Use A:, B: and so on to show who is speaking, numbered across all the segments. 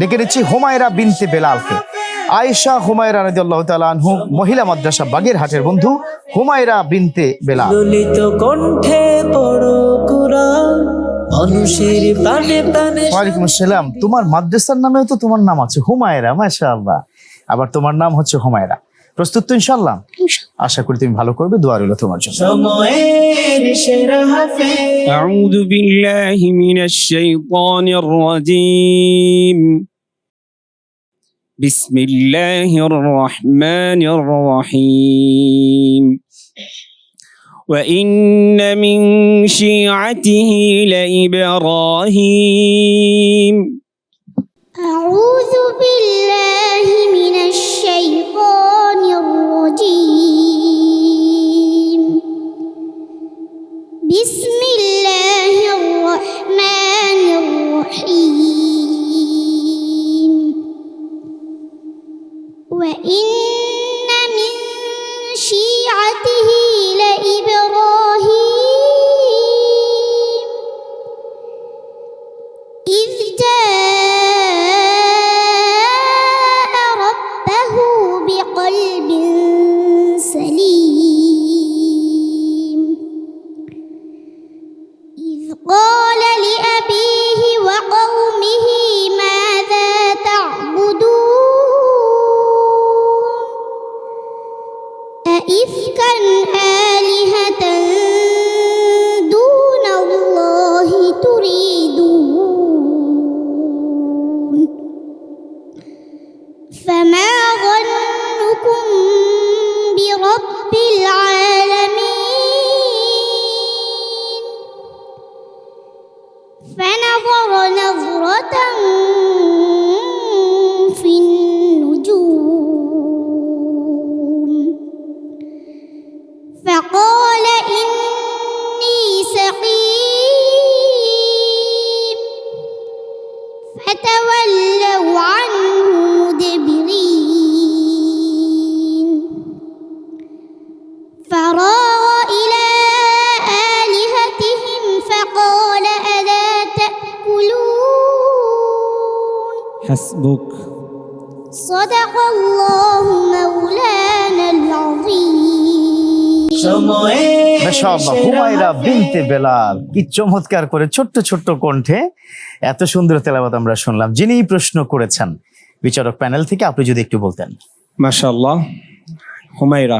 A: ডেকে নিচ্ছি হুমায়রা বিনতে বেলালকে। আয়েশা হুমায়রা রাদিয়াল্লাহু আল্লাহ আনহু মহিলা মাদ্রাসা বাগেরহাটের বন্ধু হুমায়রা বিনতে বেলাল।
B: ললিত কণ্ঠে পড়ো কুরআন মানুষের প্রাণে প্রাণে
A: ওয়ালাইকুম আসসালাম। তোমার মাদ্রাসার নামেও তো তোমার নাম আছে হুমায়রা মাশাআল্লাহ। আবার তোমার নাম হচ্ছে হুমায়রা। প্রস্তুত তো ইনশাআল্লাহ আশা করি তুমি ভালো করবে দোয়া রইল তোমার জন্য
B: সময়ের সেরা হাফেজ
C: أعوذ بالله من الشيطان الرجيم بسم الله الرحمن الرحيم وإن من شيعته لإبراهيم
D: أعوذ بالله من الشيطان بطاعته فما ظنكم برب العالمين. فنظر نظرة في النجوم. فقال إني سقيم. فتولوا
C: حسبك
D: صدق الله مولانا العظيم
B: সময়ের
A: মাশাআল্লাহ
B: সেরা
A: হুমায়রা
B: হাফেজ।
A: বিনতে বেলাল কি চমৎকার করে ছোট্ট ছোট্ট কণ্ঠে এত সুন্দর তেলাওয়াত আমরা শুনলাম যিনি প্রশ্ন করেছেন বিচারক প্যানেল থেকে আপনি যদি একটু বলতেন
C: মাশাআল্লাহ হুমায়রা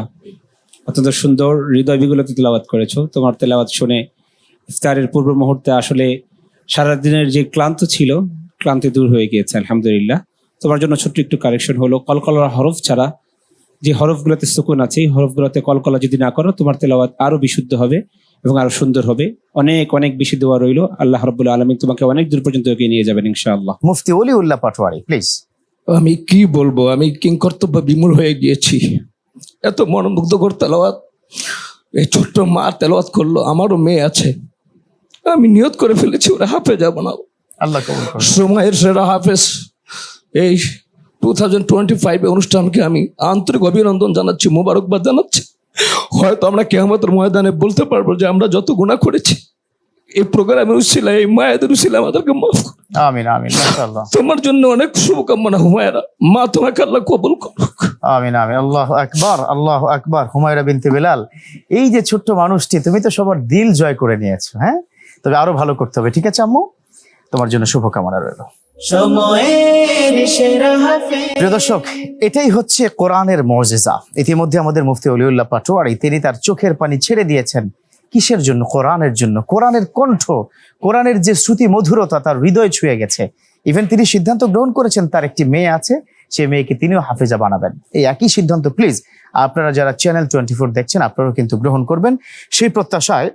C: অত্যন্ত সুন্দর হৃদয় বিগলিত তেলাওয়াত করেছো তোমার তেলাওয়াত শুনে ইফতারের পূর্ব মুহূর্তে আসলে সারাদিনের যে ক্লান্ত ছিল ক্লান্তি দূর হয়ে গিয়েছে আলহামদুলিল্লাহ। তোমার জন্য ছোট্ট একটু কারেকশন হলো কলকলার হরফ ছাড়া যে হরফগুলোতে সুকুন আছে এই হরফগুলোতে কলকলা যদি না করো তোমার তেলাওয়াত আরও বিশুদ্ধ হবে এবং আরও সুন্দর হবে। অনেক অনেক বেশি দোয়া রইল। আল্লাহ রব্বুল আলমী তোমাকে অনেক দূর পর্যন্ত এগিয়ে নিয়ে যাবেন ইনশাআল্লাহ।
A: মুফতি অলিউল্লাহ পাটোয়ারি প্লিজ
E: আমি কি বলব? আমি কিং কর্তব্য বিমূল হয়ে গিয়েছি। এত মনোমুগ্ধকর তেলাওয়াত। এই ছোট্ট মা তেলাওয়াত করল আমারও মেয়ে আছে। আমি নিয়ত করে ফেলেছি ওরা হাফে যাব না
A: আল্লাহ কবুল করুন।
E: সময়ের সেরা হাফেজ। এই টু থাউজেন্ড টোয়েন্টি ফাইভে অনুষ্ঠানকে আমি আন্তরিক অভিনন্দন জানাচ্ছি মোবারকবাদ জানাচ্ছি। হয়তো আমরা কেয়ামতের ময়দানে বলতে পারব যে আমরা যত গুণা করেছি এই প্রোগ্রামে উচ্ছিল এই মায়েদের উচ্ছিল আমাদেরকে মাফ
A: আমিন আমিন
E: তোমার জন্য অনেক শুভকামনা হুমায়রা। মা তোমাকে আল্লাহ কবুল করুক।
A: আমিন আমিন আল্লাহ আকবার আল্লাহ আকবার হুমায়রা বিনতে বেলাল। এই যে ছোট্ট মানুষটি তুমি তো সবার দিল জয় করে নিয়েছো হ্যাঁ? তবে আরও ভালো করতে হবে ঠিক আছে আম্মু? তোমার জন্য শুভকামনা রইল। প্রিয় দর্শক এটাই হচ্ছে কোরআনের মজেজা। ইতিমধ্যে আমাদের মুফতি অলিউল্লাহ পাটোয়ারি তিনি তার চোখের পানি ছেড়ে দিয়েছেন। কিসের জন্য? কোরআনের জন্য। কোরআনের কণ্ঠ কোরআনের যে শ্রুতি মধুরতা তার হৃদয় ছুঁয়ে গেছে। ইভেন তিনি সিদ্ধান্ত গ্রহণ করেছেন তার একটি মেয়ে আছে সেই মেয়েকে তিনিও হাফেজা বানাবেন। এই একই সিদ্ধান্ত প্লিজ আপনারা যারা চ্যানেল টোয়েন্টি ফোর দেখছেন আপনারাও কিন্তু গ্রহণ করবেন। সেই প্রত্যাশায়